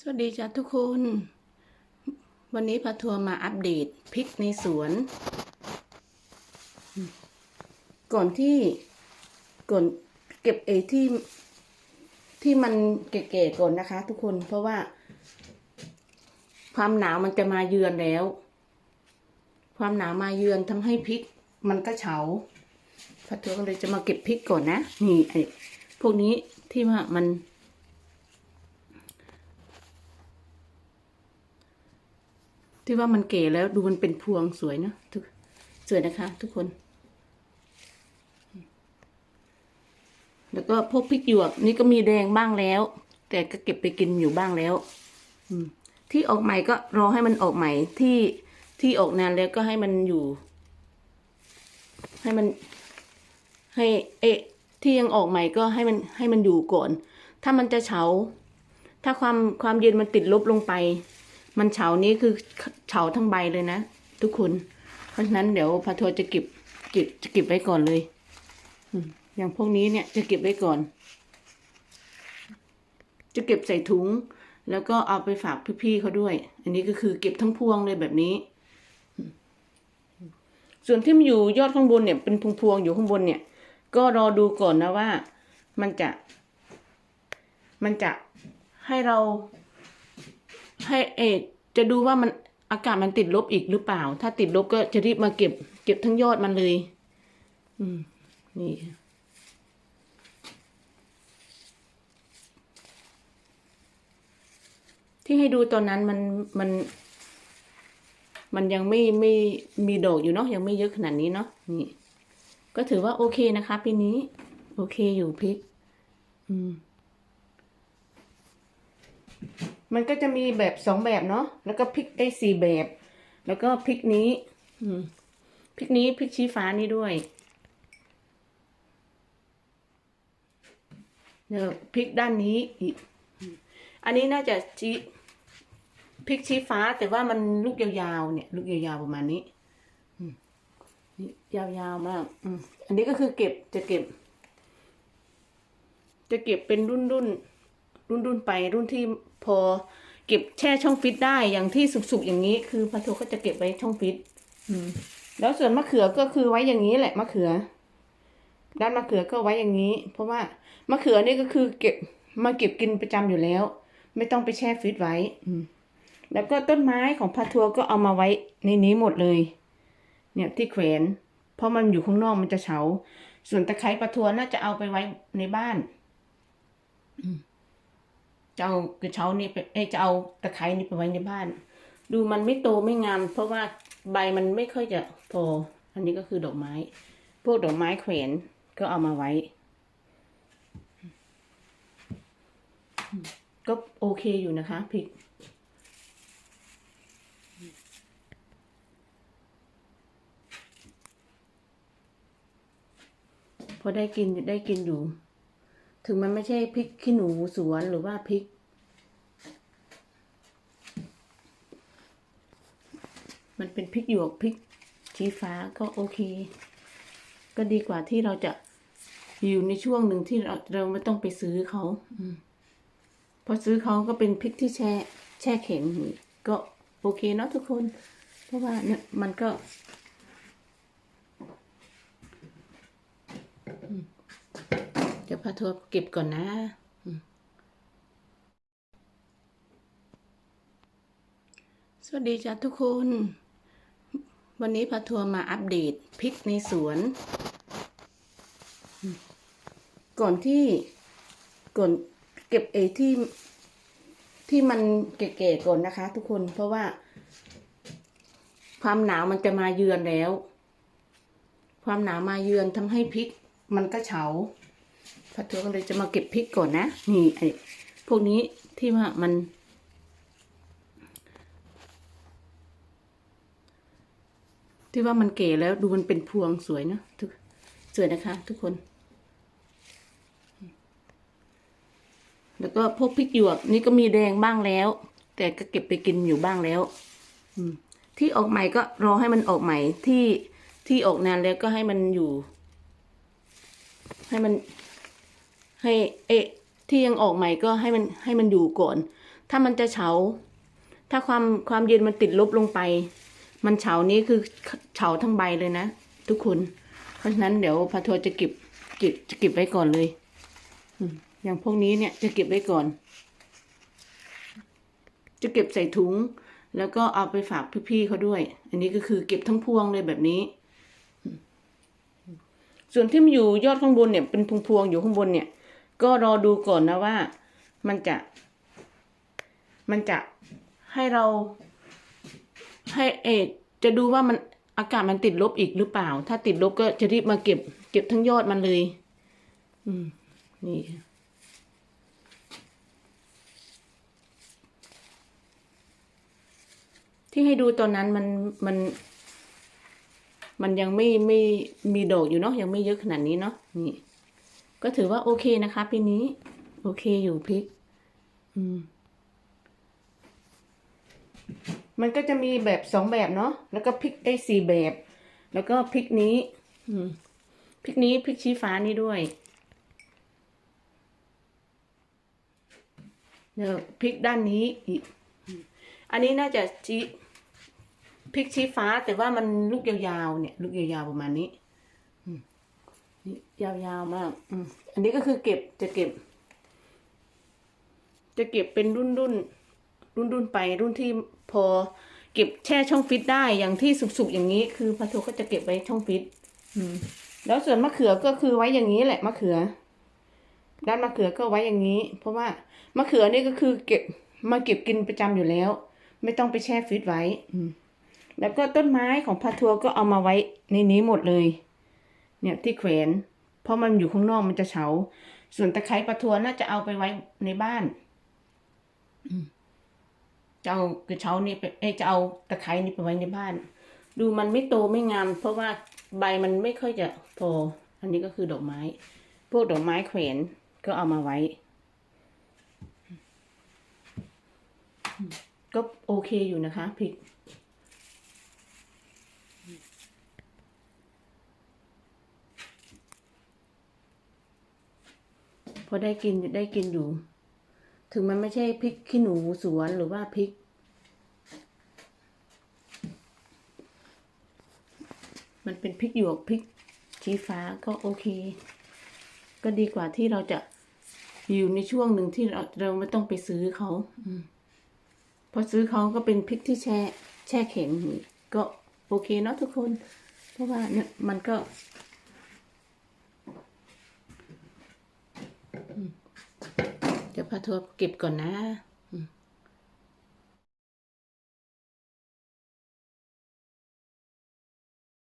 สวัสดีจ้ะทุกคน วันนี้พาทัวร์มาอัปเดตพริกในสวน ก่อนที่ก่อนเก็บเอที่ที่มันแก่ๆก่อนนะคะ ทุกคนเพราะว่า ความหนาวมันจะมาเยือนแล้ว ความหนาวมาเยือนทำให้พริก มันก็เฉาพาทัวร์ก็เลยจะมาเก็บพริกก่อนนะนี่ไอ้พวกนี้ที่ว่ามัน ที่ว่ามันเก๋แล้วดูมันเป็นพวงสวยเนอะทุกสวยนะคะ ทุกคน แล้วก็พวกพริกหยวกนี่ก็มีแดงบ้างแล้ว แต่ก็เก็บไปกินอยู่บ้างแล้ว อืม ที่ออกใหม่ก็รอให้มันออกใหม่ที่ที่ออกนานแล้วก็ให้มันอยู่ ให้มัน ให้ เอะที่ยังออกใหม่ก็ให้มันให้มันอยู่ก่อน ถ้ามันจะเฉา ถ้าความความเย็นมันติดลบลงไป มันเฉานี้คือเฉาทั้งใบเลยนะ ทุกคน เพราะฉะนั้นเดี๋ยวพาทัวร์จะเก็บเก็บจะเก็บไว้ก่อนเลยอย่างพวกนี้เนี่ยจะเก็บไว้ก่อน จะเก็บใส่ถุง แล้วก็เอาไปฝากพี่ๆเขาด้วย อันนี้ก็คือเก็บทั้งพวงเลยแบบนี้ ส่วนที่มันอยู่ยอดข้างบนเนี่ยเป็นพวงๆอยู่ข้างบนเนี่ย ก็รอดูก่อนนะว่ามันจะ มันจะให้เรา ให้เอจะดูว่ามันอากาศมันติดลบอีกหรือเปล่า ถ้าติดลบก็จะรีบมาเก็บ เก็บทั้งยอดมันเลย อืม นี่ที่ให้ดูตอนนั้นมันมัน มันยังไม่ไม่มีดอกอยู่เนาะยังไม่เยอะขนาดนี้เนาะนี่ ก็ถือว่าโอเคนะคะปีนี้ โอเคอยู่พริก อืม มันก็จะมีแบบสองแบบเนาะแล้วก็พริกได้สี่แบบ แล้วก็พริกนี้พริกนี้พริกชี้ฟ้านี่ด้วยแล้วพริกด้านนี้อีกอันนี้น่าจะชี้พริกชี้ฟ้า แต่ว่ามันลูกยาวๆเนี่ย ลูกยาวๆประมาณนี้นี่ยาวๆมากอันนี้ก็คือเก็บจะเก็บ จะเก็บเป็นรุ่นรุ่น รุ่นรุ่นๆไปรุ่นที่พอเก็บแช่ช่องฟิตได้อย่างที่สุกๆอย่างนี้ คือพาโทก็จะเก็บไว้ช่องฟิตอืมแล้วส่วนมะเขือก็คือไว้อย่างนี้แหละมะเขือ ด้านมะเขือก็ไว้อย่างนี้ เพราะว่ามะเขือนี่ก็คือเก็บมาเก็บกินประจำอยู่แล้ว ไม่ต้องไปแช่ฟิตไว้ อืมแล้วก็ต้นไม้ของพาทัวร์ก็เอามาไว้ในนี้หมดเลย เนี่ยที่แขวน เพราะมันอยู่ข้างนอกมันจะเฉา ส่วนตะไคร้ปลาทัวน่าจะเอาไปไว้ในบ้าน อืม จะเอากระเช้านี่ไปเอ้จะเอาตะไคร้นี่ไปไว้ในบ้าน ดูมันไม่โตไม่งาม เพราะว่าใบมันไม่ค่อยจะพออันนี้ก็คือดอกไม้ พวกดอกไม้แขวนก็เอามาไว้ ก็โอเคอยู่นะคะพริกพอได้กินได้กินอยู่ ถึงมันไม่ใช่พริกขี้หนูสวนหรือว่าพริก มันเป็นพริกหยวกพริกชี้ฟ้าก็โอเค ก็ดีกว่าที่เราจะอยู่ในช่วงหนึ่งที่เราเราไม่ต้องไปซื้อเขาอพอซื้อเขาก็เป็นพริกที่แช่แช่แข็งก็โอเคเนาะทุกคน เพราะว่าเนี่ยมันก็ เดี๋ ยวพาทัวร์เก็บก่อนนะสวัสดีจ้ะทุกคน วันนี้พาทัวร์มาอัปเดตพริกในสวน ก่อนที่ก่อนเก็บเอที่ที่มันแก่ๆก่อนนะคะ ทุกคนเพราะว่า ความหนาวมันจะมาเยือนแล้ว ความหนาวมาเยือนทำให้พริกมันก็เฉา พาทัวก็เลยจะมาเก็บพริกก่อนนะ นี่ไอ้พวกนี้ที่ว่ามัน ที่ว่ามันเก๋แล้วดูมันเป็นพวงสวยเนอะทุกสวยนะคะ ทุกคน แล้วก็พวกพริกหยวกนี่ก็มีแดงบ้างแล้ว แต่ก็เก็บไปกินอยู่บ้างแล้วที่ออกใหม่ก็รอให้มันออกใหม่ที่ที่ออกนานแล้วก็ให้มันอยู่ ให้มัน ให้เอ๊ะที่ยังออกใหม่ก็ให้มันให้มันอยู่ก่อน ถ้ามันจะเฉา ถ้าความความเย็นมันติดลบลงไป มันเฉานี้คือเฉาทั้งใบเลยนะ ทุกคน เพราะฉะนั้นเดี๋ยวพาทัวร์จะเก็บเก็บจะเก็บไว้ก่อนเลยอย่างพวกนี้เนี่ยจะเก็บไว้ก่อน จะเก็บใส่ถุง แล้วก็เอาไปฝากพี่ๆเขาด้วย อันนี้ก็คือเก็บทั้งพวงเลยแบบนี้ ส่วนที่มันอยู่ยอดข้างบนเนี่ยเป็นพวงๆอยู่ข้างบนเนี่ย ก็รอดูก่อนนะว่า มันจะ มันจะให้เรา ให้เอดจะดูว่ามันอากาศมันติดลบอีกหรือเปล่า ถ้าติดลบก็จะรีบมาเก็บ เก็บทั้งยอดมันเลย อืม นี่ที่ให้ดูตอนนั้นมันมัน มันยังไม่ไม่มีดอกอยู่เนาะยังไม่เยอะขนาดนี้เนาะนี่ ก็ถือว่าโอเคนะคะ ปีนี้ โอเคอยู่พริก อืม มันก็จะมีแบบสองแบบเนาะแล้วก็พริกได้สี่แบบ แล้วก็พริกนี้ อืมพริกนี้พริกชี้ฟ้านี่ด้วยเดี๋ยวพริกด้านนี้อีก อันนี้น่าจะชี้พริกชี้ฟ้าแต่ว่ามันลูกยาวๆเนี่ย ลูกยาวๆประมาณนี้ ยาวๆมาก อืมอันนี้ก็คือเก็บจะเก็บ จะเก็บเป็นรุ่นรุ่นรุ่นรุ่นๆไปรุ่นที่พอเก็บแช่ช่องฟิตได้อย่างที่สุกๆอย่างนี้ คือพาโทก็จะเก็บไว้ช่องฟิตอืม แล้วส่วนมะเขือก็คือไว้อย่างนี้แหละมะเขือ ด้านมะเขือก็ไว้อย่างนี้ เพราะว่ามะเขือนี่ก็คือเก็บมาเก็บกินประจำอยู่แล้ว ไม่ต้องไปแช่ฟิตไว้ อืมแล้วก็ต้นไม้ของพาทัวก็เอามาไว้ในนี้หมดเลย เนี่ยที่แขวนเพราะมันอยู่ข้างนอกมันจะเฉา ส่วนตะไคร้ปลาทัวน่าจะเอาไปไว้ในบ้านจะเอากระเช้านี่ไปเอจะเอาตะไคร้นี่ไปไว้ในบ้าน ดูมันไม่โตไม่งาม เพราะว่าใบมันไม่ค่อยจะพออันนี้ก็คือดอกไม้ พวกดอกไม้แขวนก็เอามาไว้ ก็โอเคอยู่นะคะพริก พอได้กินได้กินอยู่ ถึงมันไม่ใช่พริกขี้หนูสวนหรือว่าพริก มันเป็นพริกหยวกพริกชี้ฟ้าก็โอเค ก็ดีกว่าที่เราจะอยู่ในช่วงหนึ่งที่เราเราไม่ต้องไปซื้อเขาอพอซื้อเขาก็เป็นพริกที่แช่แช่แข็งก็โอเคเนาะทุกคน เพราะว่าเนี่ยมันก็ พาทัวเก็บก่อนนะ